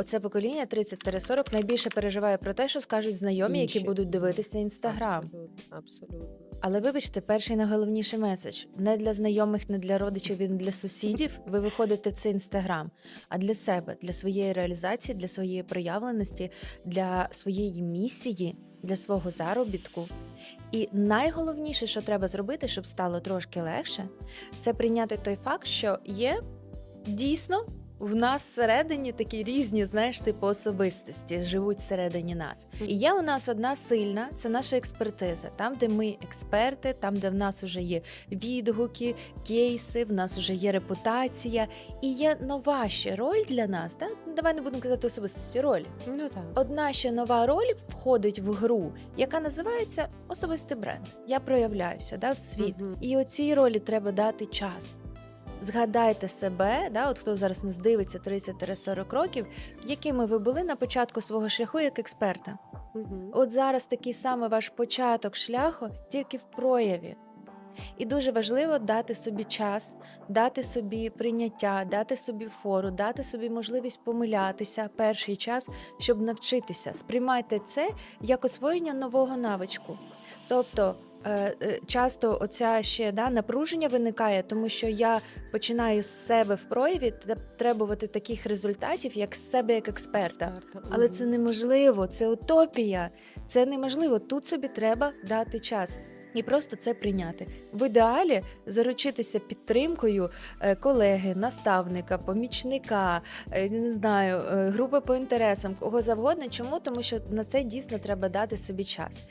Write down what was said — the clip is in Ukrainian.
оце покоління 30-40 найбільше переживає про те, що скажуть знайомі, які Інші. будуть дивитися інстаграм. Абсолютно, абсолютно. Але вибачте, перший найголовніший меседж не для знайомих, не для родичів, він для сусідів. Ви виходите в цей інстаграм, а для себе, для своєї реалізації, для своєї проявленості, для своєї місії, для свого заробітку. І найголовніше, що треба зробити, щоб стало трошки легше, це прийняти той факт, що є дійсно в нас всередині такі різні, знаєш, типу особистості живуть всередині нас. І є у нас одна сильна, це наша експертиза. Там, де ми експерти, там, де в нас вже є відгуки, кейси, в нас вже є репутація, і є нова ще роль для нас. Да? Ну, Давай не будемо казати особистості роль. Ну так. Одна ще нова роль входить в гру, яка називається особистий бренд. Я проявляюся да, в світ. Мгм. І оцій ролі треба дати час. Згадайте себе, да, от хто зараз нас дивиться 30-40 років, якими ви були на початку свого шляху як експерта. Мгм. От зараз такий самий ваш початок шляху, тільки в прояві. І дуже важливо дати собі час, дати собі прийняття, дати собі фору, дати собі можливість помилятися перший час, щоб навчитися. Сприймайте це як освоєння нового навичку. Тобто часто оця ще да, напруження виникає, тому що я починаю з себе в прояві требувати таких результатів, як з себе як експерта. Експерта. Але це неможливо, це утопія. Це неможливо. Тут собі треба дати час. І просто це прийняти. В ідеалі заручитися підтримкою е, колеги, наставника, помічника, е, не знаю, е, групи по інтересам, кого завгодно. Чому? Тому що на це дійсно треба дати собі час.